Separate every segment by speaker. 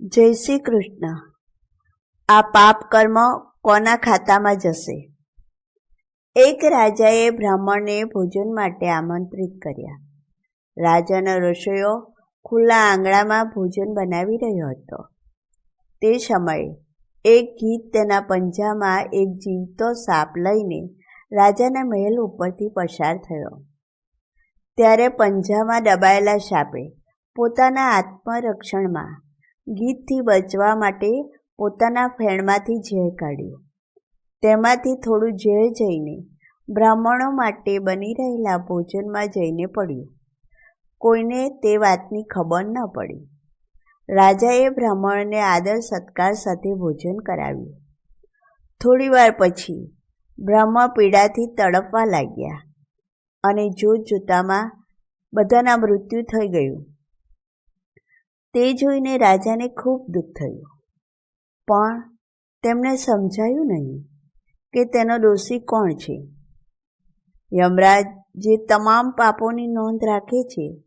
Speaker 1: જય શ્રી કૃષ્ણ. આ પાપ કર્મ કોના ખાતામાં જશે? એક રાજાએ બ્રાહ્મણને ભોજન માટે આમંત્રિત કર્યા. રાજાનો રસોઈયો ખુલ્લા આંગણામાં ભોજન બનાવી રહ્યો હતો. તે સમયે એક ગીત તેના પંજામાં એક જીવતો સાપ લઈને રાજાના મહેલ ઉપરથી પસાર થયો. ત્યારે પંજામાં દબાયેલા સાપે પોતાના આત્મરક્ષણમાં ગીતથી બચવા માટે પોતાના ફેણમાંથી ઝેર કાઢ્યું. તેમાંથી થોડું ઝેર જઈને બ્રાહ્મણો માટે બની રહેલા ભોજનમાં જઈને પડ્યું. કોઈને તે વાતની ખબર ન પડી. રાજાએ બ્રાહ્મણને આદર સત્કાર સાથે ભોજન કરાવ્યું. થોડી વાર પછી બ્રાહ્મણ પીડાથી તડપવા લાગ્યા અને જોત જોતામાં બધાના મૃત્યુ થઈ ગયું. તે જોઈને રાજાને ખૂબ દુઃખ થયું. પણ તેમને સમજાયું નહીં કે તેનો દોષી કોણ છે. યમરાજ જે તમામ પાપોની નોંધ રાખે છે,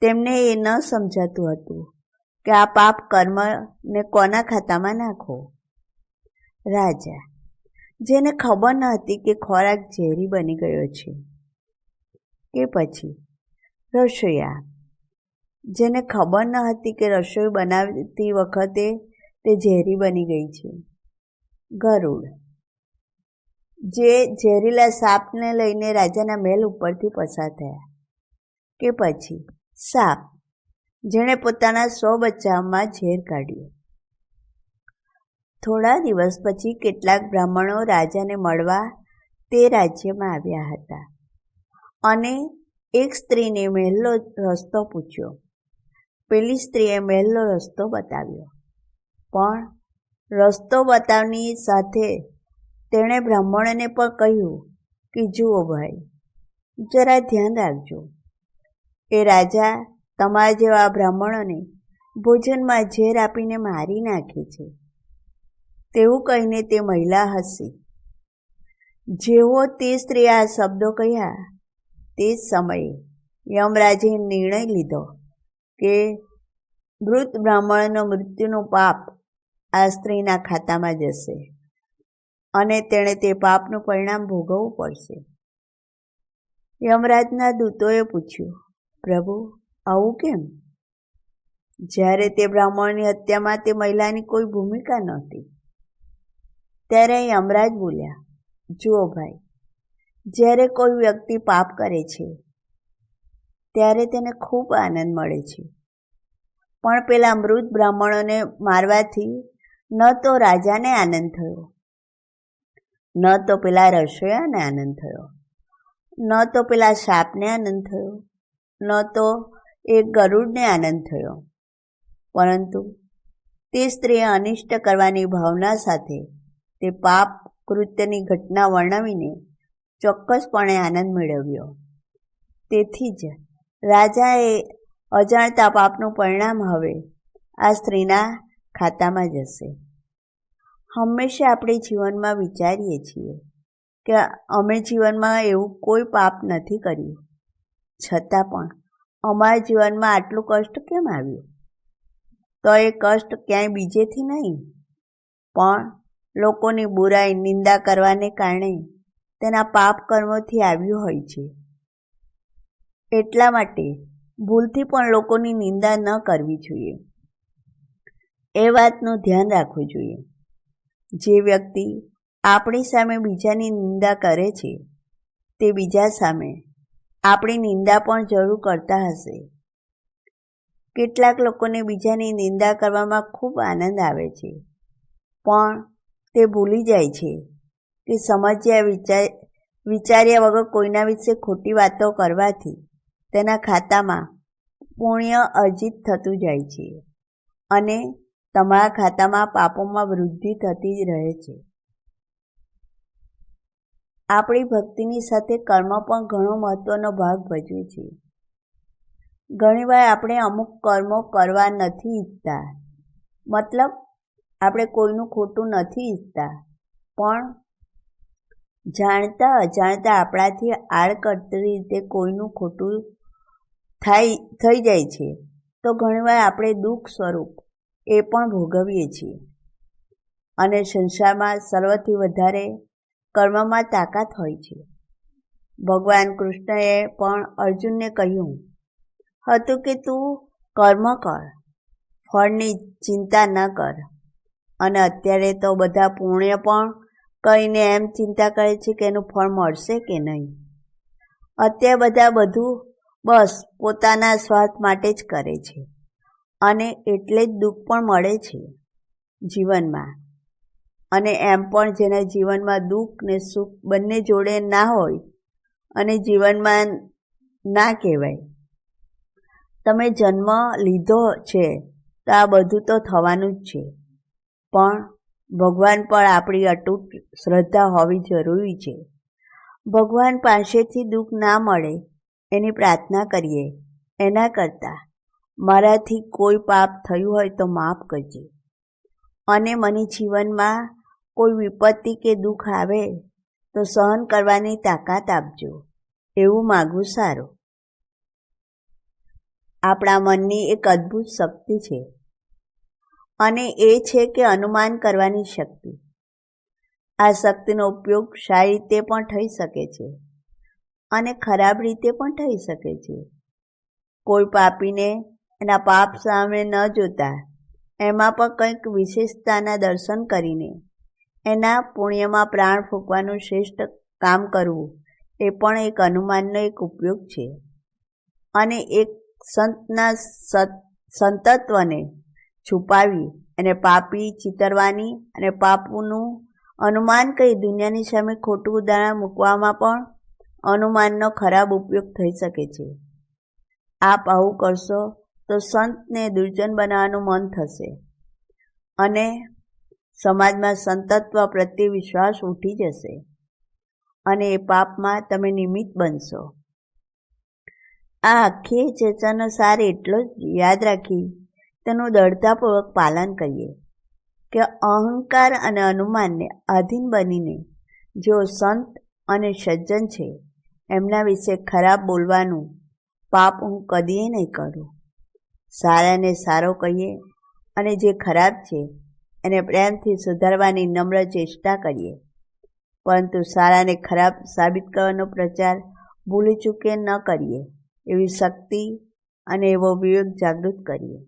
Speaker 1: તેમને એ ન સમજાતું હતું કે આ પાપ કર્મને કોના ખાતામાં નાખો. રાજા, જેને ખબર ન હતી કે ખોરાક ઝેરી બની ગયો છે, કે પછી? રસોઈયા જેને ખબર ન હતી કે રસોઈ બનાવતી વખતે તે ઝેરી બની ગઈ છે. ગરુડ. જે ઝેરીલા સાપને લઈને રાજાના મહેલ ઉપરથી પસાર થયા. કે પછી, સાપ, જેણે પોતાના સો બચ્ચામાં ઝેર કાઢ્યું. થોડા દિવસ પછી કેટલાક બ્રાહ્મણો રાજાને મળવા તે રાજ્યમાં આવ્યા હતા. અને એક સ્ત્રીને મહેલનો રસ્તો પૂછ્યો. પેલી સ્ત્રીએ મહેલનો રસ્તો બતાવ્યો. પણ રસ્તો બતાવની સાથે તેણે બ્રાહ્મણને પણ કહ્યું કે, જુઓ ભાઈ, જરા ધ્યાન રાખજો. એ રાજા તમારા જેવા બ્રાહ્મણોને ભોજનમાં ઝેર આપીને મારી નાખે છે. તેવું કહીને તે મહિલા હસી. જેવો તે સ્ત્રી આ શબ્દો કહ્યા તે જ સમયે યમરાજે નિર્ણય લીધો. કે મૃત બ્રાહ્મણનો મૃત્યુનું પાપ આ સ્ત્રીના ખાતામાં જશે અને તેણે તે પાપનું પરિણામ ભોગવવું પડશે. યમરાજના દૂતોએ પૂછ્યું, પ્રભુ, આવું કેમ? જ્યારે તે બ્રાહ્મણની હત્યામાં તે મહિલાની કોઈ ભૂમિકા નહોતી. ત્યારે યમરાજ બોલ્યા, જુઓ ભાઈ, જ્યારે કોઈ વ્યક્તિ પાપ કરે છે ત્યારે તેને ખૂબ આનંદ મળે છે. પણ પેલા મૃત બ્રાહ્મણોને મારવાથી ન તો રાજાને આનંદ થયો, ન તો પેલા રસોયાને આનંદ થયો, ન તો પેલા સાપને આનંદ થયો, ન તો એ ગરુડને આનંદ થયો. પરંતુ તે સ્ત્રીએ અનિષ્ટ કરવાની ભાવના સાથે તે પાપ કૃત્યની ઘટના વર્ણવીને ચોક્કસપણે આનંદ મેળવ્યો. તેથી જ રાજાએ અજાણતા પાપનું પરિણામ હવે આ સ્ત્રીના ખાતામાં જશે. હંમેશા આપણે જીવનમાં વિચારીએ છીએ કે અમે જીવનમાં એવું કોઈ પાપ નથી કર્યું. છતાં પણ અમારા જીવનમાં આટલું કષ્ટ કેમ આવ્યું? તો એ કષ્ટ ક્યાંય બીજેથી નહીં. પણ લોકોની બુરાઈ, નિંદા કરવાને કારણે તેના પાપ કર્મોથી આવ્યું હોય છે. એટલા માટે ભૂલથી પણ લોકોની નિંદા ન કરવી જોઈએ. એ વાતનું ધ્યાન રાખવું જોઈએ. જે વ્યક્તિ આપણી સામે બીજાની નિંદા કરે છે, તે બીજા સામે આપણી નિંદા પણ જરૂર કરતા હશે. કેટલાક લોકોને બીજાની નિંદા કરવામાં ખૂબ આનંદ આવે છે, પણ તે ભૂલી જાય છે કે સમજ્યા વિચાર, વિચાર્યા વગર કોઈના વિશે ખોટી વાતો કરવાથી તેના ખાતામાં પુણ્ય અર્જિત થતું જાય છે અને તમારા ખાતામાં પાપોમાં વૃદ્ધિ થતી જ રહે છે. આપણી ભક્તિની સાથે કર્મ પણ ઘણો મહત્વનો ભાગ ભજવે છે. ઘણીવાર આપણે અમુક કર્મો કરવા નથી ઈચ્છતા. મતલબ, આપણે કોઈનું ખોટું નથી ઈચ્છતા. પણ જાણતા અજાણતા આપણાથી આડકતરી રીતે કોઈનું ખોટું થાય, થઈ જાય છે, તો ઘણીવાર આપણે દુઃખ સ્વરૂપ એ પણ ભોગવીએ છીએ. અને સંસારમાં સર્વથી વધારે કર્મમાં તાકાત હોય છે. ભગવાન કૃષ્ણએ પણ અર્જુનને કહ્યું, હતું કે તું કર્મ કર, ફળની ચિંતા ન કર. અને અત્યારે તો બધા પુણ્ય પણ કહીને એમ ચિંતા કરે છે કે એનું ફળ મળશે કે નહીં. અત્યારે બધા બધું બસ, પોતાના સ્વાર્થ માટે જ કરે છે. અને એટલે જ દુઃખ પણ મળે છે જીવનમાં. અને એમ પણ જેના જીવનમાં દુઃખ ને સુખ બંને જોડે ના હોય અને જીવનમાં ના કહેવાય. તમે જન્મ લીધો છે તો આ બધું તો થવાનું જ છે. પણ ભગવાન પર આપણી અતૂટ શ્રદ્ધા હોવી જરૂરી છે. ભગવાન પાસેથી દુઃખ ના મળે એની પ્રાર્થના કરીએ. એના કરતાં મારાથી કોઈ પાપ થયું હોય તો માફ કરજે. અને મને જીવનમાં કોઈ વિપત્તિ કે દુઃખ આવે તો સહન કરવાની તાકાત આપજો. એવું માગવું સારું. આપણા મનની એક અદ્ભુત શક્તિ છે. અને એ છે કે અનુમાન કરવાની શક્તિ. આ શક્તિનો ઉપયોગ સારી રીતે પણ થઈ શકે છે. અને ખરાબ રીતે પણ થઈ શકે છે. કોઈ પાપીને એના પાપ સામે ન જોતા, એમાં પણ કંઈક વિશેષતાના દર્શન કરીને એના પુણ્યમાં પ્રાણ ફૂંકવાનું શ્રેષ્ઠ કામ કરવું એ પણ એક અનુમાનનો એક ઉપયોગ છે. અને એક સંતના સંતત્વને છુપાવી અને પાપી ચિતરવાની અને પાપનું અનુમાન કંઈ દુનિયાની સામે ખોટું ઉદાહરણ મૂકવામાં પણ અનુમાનનો ખરાબ ઉપયોગ થઈ શકે છે. આપ આવું કરશો તો સંતને દુર્જન બનાવવાનું મન થશે. અને સમાજમાં સંતત્વ પ્રત્યે વિશ્વાસ ઉઠી જશે. અને એ પાપમાં તમે નિમિત્ત બનશો. આ આખી ચર્ચાનો સાર એટલો જ યાદ રાખી તેનું દળતાપૂર્વક પાલન કરીએ કે અહંકાર અને અનુમાનને આધીન બનીને જેઓ સંત અને સજ્જન છે એમના વિશે ખરાબ બોલવાનું પાપ હું કદીએ નહીં કરું. સારાને સારો કહીએ અને જે ખરાબ છે, એને પ્રેમથી સુધારવાની નમ્ર ચેષ્ટા કરીએ. પરંતુ સારાને ખરાબ સાબિત કરવાનો પ્રચાર ભૂલી ચૂકે ન કરીએ, એવી શક્તિ અને એવો વિવેક જાગૃત કરીએ.